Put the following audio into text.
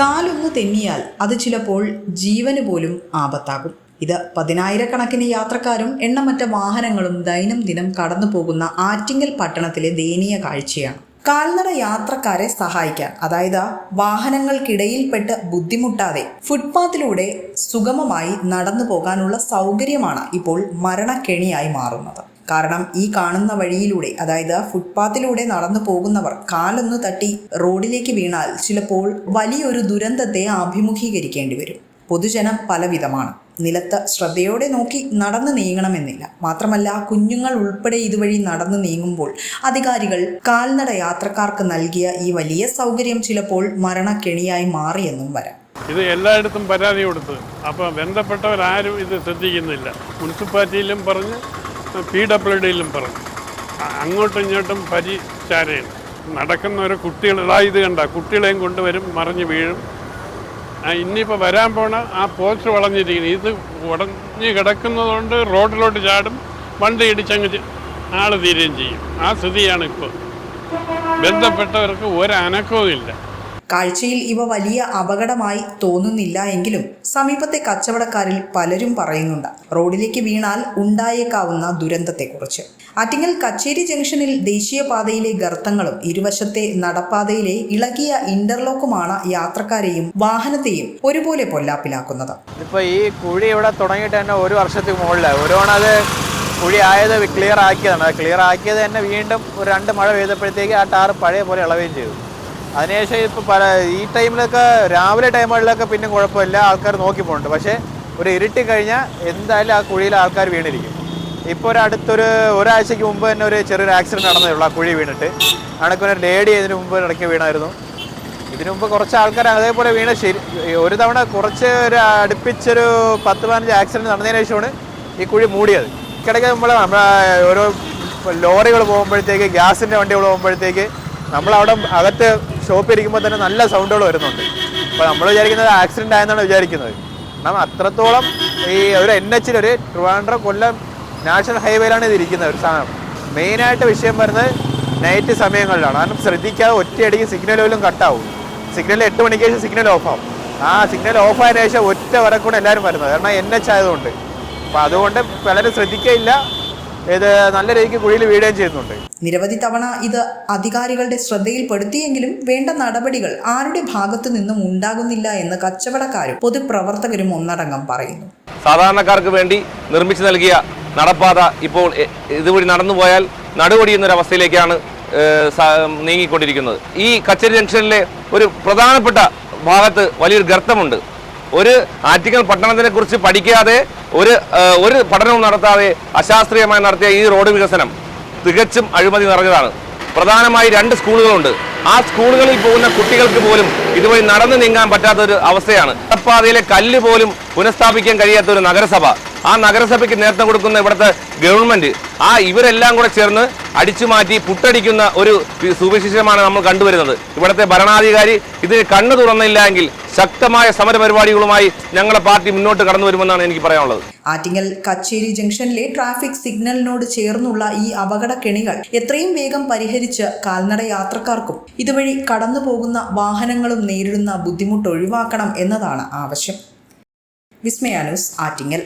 കാലൊന്ന് തെന്നിയാൽ അത് ചിലപ്പോൾ ജീവന് പോലും ആപത്താകും. ഇത് പതിനായിരക്കണക്കിന് യാത്രക്കാരും എണ്ണമറ്റ വാഹനങ്ങളും ദൈനംദിനം കടന്നു പോകുന്ന ആറ്റിങ്ങൽ പട്ടണത്തിലെ ദയനീയ കാഴ്ചയാണ്. കാൽനട യാത്രക്കാരെ സഹായിക്കാൻ അതായത് വാഹനങ്ങൾക്കിടയിൽപ്പെട്ട് ബുദ്ധിമുട്ടാതെ ഫുട്പാത്തിലൂടെ സുഗമമായി നടന്നു പോകാനുള്ള സൗകര്യമാണ് ഇപ്പോൾ മരണക്കെണിയായി മാറുന്നത്. കാരണം ഈ കാണുന്ന വഴിയിലൂടെ അതായത് ഫുട്പാത്തിലൂടെ നടന്നു പോകുന്നവർ കാലൊന്ന് തട്ടി റോഡിലേക്ക് വീണാൽ ചിലപ്പോൾ വലിയൊരു ദുരന്തത്തെ അഭിമുഖീകരിക്കേണ്ടി വരും. പൊതുജനം പലവിധമാണ്. നിലത്ത് ശ്രദ്ധയോടെ നോക്കി നടന്നു നീങ്ങണമെന്നില്ല. മാത്രമല്ല കുഞ്ഞുങ്ങൾ ഉൾപ്പെടെ ഇതുവഴി നടന്നു നീങ്ങുമ്പോൾ അധികാരികൾ കാൽനട യാത്രക്കാർക്ക് നൽകിയ ഈ വലിയ സൗകര്യം ചിലപ്പോൾ മരണക്കെണിയായി മാറിയെന്നും വരാം. ഇത് എല്ലായിടത്തും പരാതി കൊടുത്തു അപ്പോൾ ബന്ധപ്പെട്ടവരാരും ഇത് ശ്രദ്ധിക്കുന്നില്ല. മുനിസിപ്പാലിറ്റിയിലും പറഞ്ഞ് പി ഡബ്ല്യു ഡിയിലും പറഞ്ഞു. അങ്ങോട്ടും ഇങ്ങോട്ടും പരിചാരയിൽ നടക്കുന്നവരെ കുട്ടികൾ ഇതാ ഇത് കണ്ട കുട്ടികളെയും കൊണ്ടുവരും മറിഞ്ഞ് വീഴും. ഇനിയിപ്പോൾ വരാൻ പോണ ആ പോസ്റ്റ് വളഞ്ഞിരിക്കുന്നു. ഇത് ഉടഞ്ഞ് കിടക്കുന്നതുകൊണ്ട് റോഡിലോട്ട് ചാടും വണ്ടി ഇടിച്ചങ്ങ് ആൾ തീരുകയും ചെയ്യും. ആ സ്ഥിതിയാണ് ഇപ്പോൾ ബന്ധപ്പെട്ടവർക്ക് ഒരനക്കവും ഇല്ല കാഴ്ചയിൽ ഇവ വലിയ അപകടമായി തോന്നുന്നില്ല എങ്കിലും സമീപത്തെ കച്ചവടക്കാരിൽ പലരും പറയുന്നുണ്ട്. റോഡിലേക്ക് വീണാൽ ഉണ്ടായേക്കാവുന്ന ദുരന്തത്തെക്കുറിച്ച്. ആറ്റിങ്ങൽ കച്ചേരി ജംഗ്ഷനിൽ ദേശീയപാതയിലെ ഗർത്തങ്ങളും ഇരുവശത്തെ നടപ്പാതയിലെ ഇളകിയ ഇന്റർലോക്കുമാണ് യാത്രക്കാരെയും വാഹനത്തെയും ഒരുപോലെ പൊല്ലാപ്പിലാക്കുന്നത്. ഇപ്പോൾ ഈ കുഴി ഇവിടെ തുടങ്ങിയിട്ട് തന്നെ ഒരു വർഷത്തിന് മുകളിലായി. ഒരുവണ അത് കുഴി ആയത് ക്ലിയർ ആക്കിയതാണ്. ക്ലിയർ ആക്കിയത് തന്നെ വീണ്ടും ഒരു രണ്ട് മഴ പെയ്തപ്പോഴത്തേക്ക് ആ ടാർ പഴയ പോലെ ഇളവുകയും ചെയ്തു. അതിനുശേഷം ഇപ്പോൾ പല ഈ ടൈമിലൊക്കെ രാവിലെ ടൈമുകളിലൊക്കെ പിന്നെ കുഴപ്പമില്ല. ആൾക്കാർ നോക്കി പോകുന്നുണ്ട് പക്ഷേ ഒരു ഇരുട്ടി കഴിഞ്ഞാൽ എന്തായാലും ആ കുഴിയിൽ ആൾക്കാർ വീണിരിക്കും. ഇപ്പോൾ ഒരു അടുത്തൊരു ഒരാഴ്ചയ്ക്ക് മുമ്പ് തന്നെ ഒരു ചെറിയൊരു ആക്സിഡന്റ് നടന്നേ ആ കുഴി വീണിട്ട്. അണക്കൊരു ലേഡി ഇതിന് മുമ്പ് ഇടയ്ക്ക് വീണായിരുന്നു. ഇതിനു മുമ്പ് കുറച്ച് ആൾക്കാർ അതേപോലെ വീണ. ശരി ഒരു തവണ കുറച്ച് ഒരു അടുപ്പിച്ചൊരു പത്ത് പതിനഞ്ച് ആക്സിഡന്റ് നടന്നതിന് ശേഷമാണ് ഈ കുഴി മൂടിയത്. ഇടയ്ക്ക് നമ്മൾ ഓരോ ലോറികൾ പോകുമ്പോഴത്തേക്ക് ഗ്യാസിന്റെ വണ്ടികൾ പോകുമ്പോഴത്തേക്ക് നമ്മളവിടെ അകത്ത് ഷോപ്പ് ഇരിക്കുമ്പോൾ തന്നെ നല്ല സൗണ്ടുകൾ വരുന്നുണ്ട്. അപ്പോൾ നമ്മൾ വിചാരിക്കുന്നത് ആക്സിഡന്റ് ആയെന്നാണ് വിചാരിക്കുന്നത്. കാരണം അത്രത്തോളം ഈ ഒരു എൻ എച്ചിൽ ഒരു ട്രിവാൻഡ്രം കൊല്ലം നാഷണൽ ഹൈവേയിലാണ് ഇത് ഇരിക്കുന്നത്. ഒരു സാധനം. മെയിനായിട്ട് വിഷയം വരുന്നത് നൈറ്റ് സമയങ്ങളിലാണ്. കാരണം ശ്രദ്ധിക്കാതെ ഒറ്റയടിക്ക് സിഗ്നൽ പോലും കട്ടാവും സിഗ്നൽ എട്ട് മണിക്ക് ശേഷം സിഗ്നൽ ഓഫാവും ആ സിഗ്നൽ ഓഫ് ശേഷം ഒറ്റ വരക്കൂടെ എല്ലാവരും വരുന്നത്. കാരണം എൻ എച്ച് ആയതുകൊണ്ട്. അപ്പോൾ അതുകൊണ്ട് പലരും ശ്രദ്ധിക്കയില്ല. ഇത് നല്ല രീതിക്ക് കുഴിയിൽ വീഴുകയും ചെയ്യുന്നുണ്ട്. നിരവധി തവണ ഇത് അധികാരികളുടെ ശ്രദ്ധയിൽപ്പെടുത്തിയെങ്കിലും വേണ്ട നടപടികൾ ആരുടെ ഭാഗത്തു നിന്നും ഉണ്ടാകുന്നില്ല എന്ന് കച്ചവടക്കാരും പൊതുപ്രവർത്തകരും ഒന്നടങ്കം പറയുന്നു. സാധാരണക്കാർക്ക് വേണ്ടി നിർമ്മിച്ചു നൽകിയ നടപ്പാത ഇപ്പോൾ ഇതുവഴി നടന്നു പോയാൽ നടുവടിയുന്നൊരവസ്ഥയിലേക്കാണ് നീങ്ങിക്കൊണ്ടിരിക്കുന്നത്. ഈ കച്ചേരി ജംഗ്ഷനിലെ ഒരു പ്രധാനപ്പെട്ട ഭാഗത്ത് വലിയൊരു ഗർത്തമുണ്ട്. ഒരു ആറ്റിങ്ങൽ പട്ടണത്തിനെ കുറിച്ച് പഠിക്കാതെ ഒരു ഒരു പഠനവും നടത്താതെ അശാസ്ത്രീയമായി നടത്തിയ ഈ റോഡ് വികസനം തികച്ചും അഴിമതി നിറഞ്ഞതാണ്. പ്രധാനമായി രണ്ട് സ്കൂളുകളുണ്ട്. ആ സ്കൂളുകളിൽ പോകുന്ന കുട്ടികൾക്ക് പോലും ഇതുവഴി നടന്നു നീങ്ങാൻ പറ്റാത്ത ഒരു അവസ്ഥയാണ്. നടപ്പാതയിലെ കല്ല് പോലും പുനഃസ്ഥാപിക്കാൻ കഴിയാത്ത ഒരു നഗരസഭ. ആ നഗരസഭയ്ക്ക് നേതൃത്വം കൊടുക്കുന്ന ഇവിടുത്തെ ഗവൺമെന്റ് ആ ഇവരെല്ലാം കൂടെ ചേർന്ന് അടിച്ചു മാറ്റി പുട്ടടിക്കുന്ന ഒരു സുവിശേഷമാണ് നമ്മൾ കണ്ടുവരുന്നത്. ഇവിടുത്തെ ഭരണാധികാരി ഇതിന് കണ്ണു തുറന്നില്ല എങ്കിൽ ശക്തമായ സമരപരിപാടികളുമായി ഞങ്ങളുടെ പാർട്ടി മുന്നോട്ട് കടന്നു വരുമെന്നാണ് എനിക്ക് പറയാനുള്ളത്. ആറ്റിങ്ങൽ കച്ചേരി ജംഗ്ഷനിലെ ട്രാഫിക് സിഗ്നലിനോട് ചേർന്നുള്ള ഈ അപകട കെണികൾ എത്രയും വേഗം പരിഹരിച്ച് കാൽനട യാത്രക്കാർക്കും ഇതുവഴി കടന്നു പോകുന്ന വാഹനങ്ങളും നേരിടുന്ന ബുദ്ധിമുട്ട് ഒഴിവാക്കണം എന്നതാണ് ആവശ്യം. വിസ്മയാനൂസ് ആറ്റിങ്ങൽ.